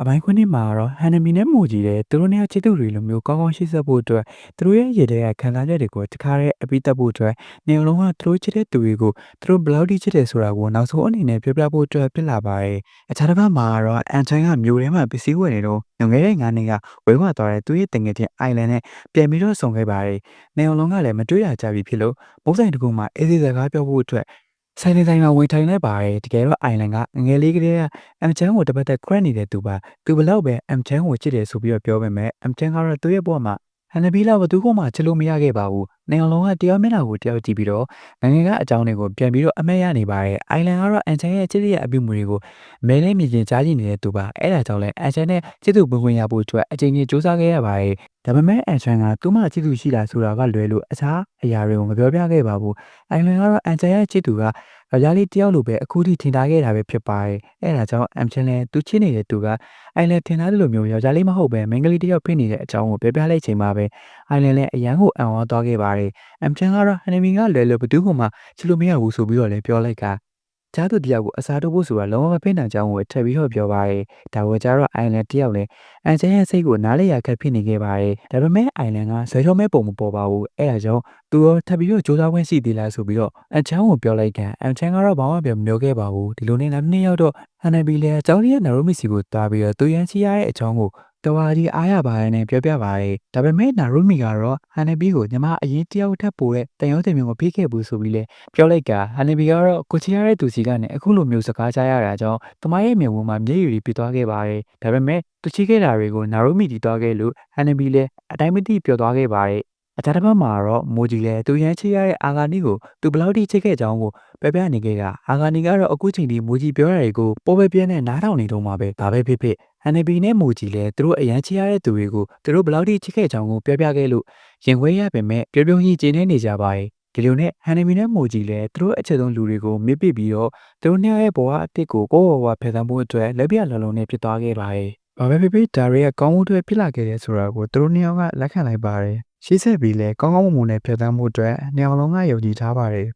အပိုင်းခွန်းနှစ်မှာတော့ဟန်နမီနဲ့မိုဂျီတဲ့သူတို့နှစ်ယောက်ချစ်သူတွေလိုမျိုးကောင်းကောင်းရှိဆက်ဖို့အတွက်သူတို့ရဲ့ရည်တဲ့ခံစားချက်တွေကိုတခါတည်းအပိတက်ဖို့အတွက်နေအောင်လုံးကသူတို့ချစ်တဲ့သူတွေကိုသူတို့ဘယ်လောက်ထိချစ်တယ်ဆိုတာကိုနောက်ဆုံးအနေနဲ့ပြောပြဖို့အတွက်ဖြစ်လာပါတယ်။အခြားတစ်ပတ်မှာတော့အန်ချန်ကမျိုးထဲမှာပစ္စည်းဝယ်နေတော့ငငယ်တဲ့ငါးနှစ်ကဝဲခွာသွားတဲ့သူ့ရဲ့တငယ်ချင်းအိုင်လန်နဲ့ပြန်ပြီးတော့ဆုံခဲ့ပါတယ်။နေအောင်လုံးကလည်းမတွေ့ရကြပြီဖြစ်လို့မုတ်ဆိုင်တကူမှာအေးစီစကားပြောဖို့အတွက် ဆိုင်နေဆိုင်မှာဝင်ထိုင်လိုက်ပါတယ်တကယ်တော့အိုင်လန်ကငယ်လေးကလေးကအမ်ချန်ကိုတပတ်သက် crack နေတဲ့သူပါသူဘလောက်ပဲအမ်ချန်ကိုချစ်တယ်ဆိုပြီးတော့ပြောပေမဲ့အမ်ချန်ကတော့သူ့ရဲ့ဘဝမှာဟန်နဘီလာဘသူ့ကိုမှချစ်လို့မရခဲ့ပါဘူးနေအောင်လုံးကတရားမျက်နှာကိုတရားကြည့်ပြီးတော့ငငယ်ကအကြောင်းတွေကိုပြန်ပြီးတော့အမဲရနေပါတယ်အိုင်လန်ကတော့အမ်ချန်ရဲ့ချစ်ရဲ့အပြုမူတွေကိုမဲလေးမြင်ချင်းကြားကြည့်နေတဲ့သူပါအဲ့ဒါကြောင့်လဲအမ်ချန်နဲ့ချစ်သူပွင့်ခွင့်ရဖို့အတွက်အချိန်ကြီးစူးစမ်းခဲ့ရပါတယ် ဒါပေမဲ့အန်ချန်ကသူ့မှာချစ်သူရှိလားဆိုတာကလွဲလို့အခြားအရာတွေကိုမပြောပြခဲ့ပါဘူး။အိုင်လန်ကတော့အန်ချန်ရဲ့ချစ်သူကယောက်ျားလေးတယောက်လိုပဲအခုထိထင်ထားခဲ့တာပဲဖြစ်ပါတယ်။အဲဒါကြောင့်အန်ချန်လည်းသူချစ်နေတဲ့သူကအိုင်လန်ထင်ထားတယ်လို့မျိုးယောက်ျားလေးမဟုတ်ပဲမိန်းကလေးတယောက်ဖြစ်နေတဲ့အကြောင်းကိုပြောပြလိုက်ချိန်မှာပဲအိုင်လန်လည်းအရန်ကိုအံ့ဩသွားခဲ့ပါတယ်။အန်ချန်ကတော့ဟန်နမီကလွဲလို့ဘသူ့ကမှချစ်လို့မရဘူးဆိုပြီးတော့လည်းပြောလိုက်က ကျားသူတယောက်ကိုအစားထိုးဖို့ဆိုတာလုံးဝမဖိနိုင်ကြောင်းကိုထပ်ပြီးတော့ပြောပါရဲ။ဒါကိုကျတော့အိုင်လန်တယောက်လည်းအန်ချန်ရဲ့စိတ်ကိုနားလေရခက်ဖြစ်နေခဲ့ပါရဲ။ဒါပေမဲ့အိုင်လန်ကဇွဲချုံမဲ့ပုံမပေါ်ပါဘူး။အဲဒါကြောင့်သူရောထပ်ပြီးတော့စူးစမ်းခွင့်ရှိသေးလားဆိုပြီးတော့အန်ချန်ကိုပြောလိုက်ကန်အန်ချန်ကတော့ဘာမှပြောမပြောခဲ့ပါဘူး။ဒီလိုနဲ့နောက်နှစ်ယောက်တော့ဟန်နဘီလည်းအကြောင်းရနာရိုမီစီကိုတားပြီးတော့သူရန်ချီရတဲ့အကြောင်းကို တဝါဒီအားရပါရနဲ့ပြောပြပါရဲ။ဒါပေမဲ့နာရိုမီကတော့ဟန်နဘီကိုညီမအရင်တယောက်ထပ်ပို့တဲ့တန်ရုံးတင်မျိုးကိုဖိခဲ့ဘူးဆိုပြီးလဲပြောလိုက်ကဟန်နဘီကတော့ကိုချီရတဲ့သူစီကနေအခုလိုမျိုးစကားကြားရတာကြောင့်တမရဲ့မျက်ဝန်းမှာမျက်ရည်တွေပြသွားခဲ့ပါရဲ။ဒါပေမဲ့သူချီခဲ့တာတွေကိုနာရိုမီတီသွားခဲ့လို့ဟန်နဘီလည်းအတိုင်းမသိပြောသွားခဲ့ပါရဲ။ အခြားတစ်ပတ်မှာတော့မိုဂျီလည်းသူရန်ချစ်ရတဲ့အာဂါနီကိုသူဘယ်လောက်ထိချစ်ခဲ့ကြောင်းကိုပြပြနေခဲ့တာအာဂါနီကတော့အခုချိန်ထိမိုဂျီပြောတာတွေကိုပေါ်ပဲပြင်းနဲ့နားထောင်နေတော့မှာပဲဒါပဲဖြစ်ဖြစ်ဟန်နဘီနဲ့မိုဂျီလည်းသူတို့အရန်ချစ်ရတဲ့သူတွေကိုသူတို့ဘယ်လောက်ထိချစ်ခဲ့ကြောင်းကိုပြပြခဲ့လို့ရင်ခွဲရပေမဲ့ပြုံးပြုံးကြီးကျင်းနေနေကြပါရဲ့ဒီလိုနဲ့ဟန်နမီနဲ့မိုဂျီလည်းသူတို့အချက်ဆုံးလူတွေကိုမြစ်ပစ်ပြီးတော့သူတို့နှစ်ယောက်ရဲ့ဘဝအစ်စ်ကိုကိုယ့်ဘဝဖယ်ဆန်းဖို့အတွက်လက်ပြလုံးလုံးနဲ့ဖြစ်သွားခဲ့ပါရဲ့။ဘာပဲဖြစ်ဖြစ်ဒါတွေကကောင်းမှုတွေဖြစ်လာခဲ့တဲ့ဆိုတာကိုသူတို့နှစ်ယောက်ကလက်ခံလိုက်ပါတယ်။ ရှေ့ဆက်ပြီးလဲကောင်းကောင်းမွန်မွန်နဲ့ဖယ်ဆန်းဖို့အတွက်နေအောင်လုံးကယုံကြည်ထားပါတယ်